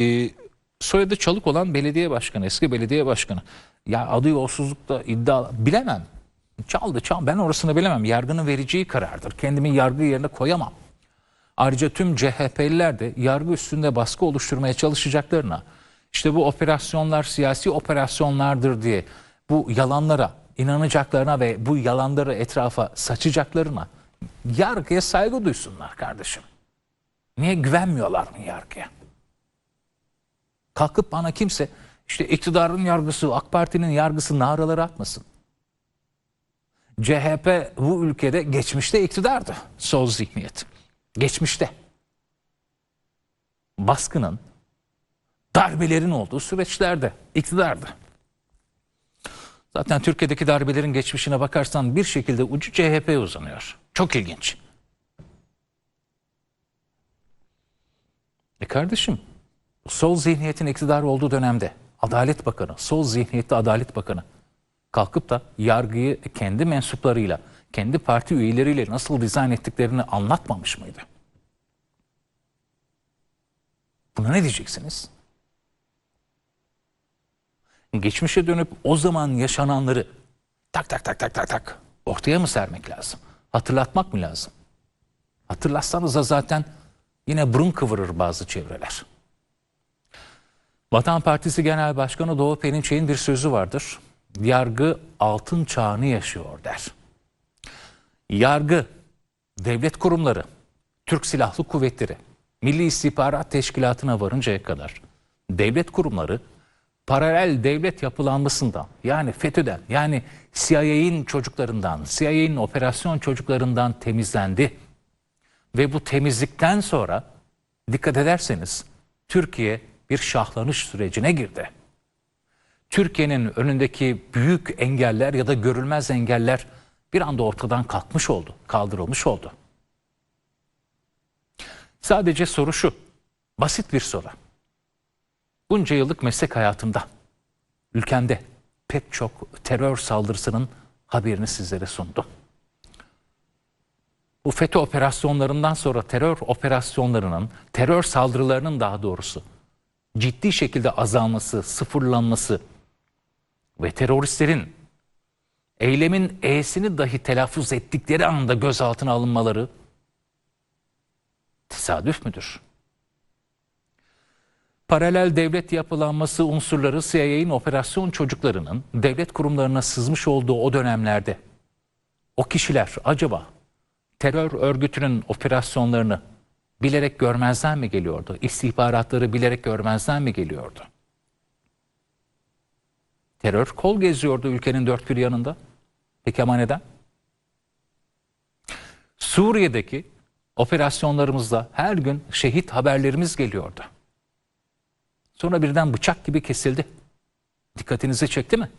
e, soyadı Çalık olan belediye başkanı, eski belediye başkanı. Ya adı yolsuzlukta iddia bilemem. Çaldı çal ben orasını bilemem. Yargının vereceği karardır. Kendimi yargı yerine koyamam. Ayrıca tüm CHP'liler de yargı üstünde baskı oluşturmaya çalışacaklarına işte bu operasyonlar siyasi operasyonlardır diye bu yalanlara inanacaklarına ve bu yalanları etrafa saçacaklarına yargıya saygı duysunlar kardeşim. Niye güvenmiyorlar mı yargıya? Kalkıp bana kimse işte iktidarın yargısı, AK Parti'nin yargısı naraları atmasın. CHP bu ülkede geçmişte iktidardı. Sol zihniyet. Geçmişte. Baskının, darbelerin olduğu süreçlerde iktidardı. Zaten Türkiye'deki darbelerin geçmişine bakarsan bir şekilde ucu CHP'ye uzanıyor. Çok ilginç. E kardeşim, sol zihniyetin iktidar olduğu dönemde Adalet Bakanı, sol zihniyetli Adalet Bakanı kalkıp da yargıyı kendi mensuplarıyla, kendi parti üyeleriyle nasıl dizayn ettiklerini anlatmamış mıydı? Buna ne diyeceksiniz? Geçmişe dönüp o zaman yaşananları tak tak tak tak tak tak ortaya mı sermek lazım? Hatırlatmak mı lazım? Hatırlatsanız da zaten yine burun kıvırır bazı çevreler. Vatan Partisi Genel Başkanı Doğu Perinçek'in bir sözü vardır. Yargı altın çağını yaşıyor der. Yargı, devlet kurumları, Türk Silahlı Kuvvetleri, Milli İstihbarat Teşkilatı'na varıncaya kadar devlet kurumları paralel devlet yapılanmasından yani FETÖ'den yani CIA'nin çocuklarından, CIA'nin operasyon çocuklarından temizlendi. Ve bu temizlikten sonra dikkat ederseniz Türkiye bir şahlanış sürecine girdi. Türkiye'nin önündeki büyük engeller ya da görülmez engeller bir anda ortadan kalkmış oldu, kaldırılmış oldu. Sadece soru şu, basit bir soru. Bunca yıllık meslek hayatımda, ülkemde pek çok terör saldırısının haberini sizlere sundum. Bu FETÖ operasyonlarından sonra terör operasyonlarının, terör saldırılarının daha doğrusu ciddi şekilde azalması, sıfırlanması ve teröristlerin eylemin e'sini dahi telaffuz ettikleri anda gözaltına alınmaları tesadüf müdür? Paralel devlet yapılanması unsurları CIA'nin operasyon çocuklarının devlet kurumlarına sızmış olduğu o dönemlerde o kişiler acaba terör örgütünün operasyonlarını bilerek görmezden mi geliyordu? İstihbaratları bilerek görmezden mi geliyordu? Terör kol geziyordu ülkenin dört bir yanında. Peki ama neden? Suriye'deki operasyonlarımızda her gün şehit haberlerimiz geliyordu. Sonra birden bıçak gibi kesildi. Dikkatinizi çekti mi?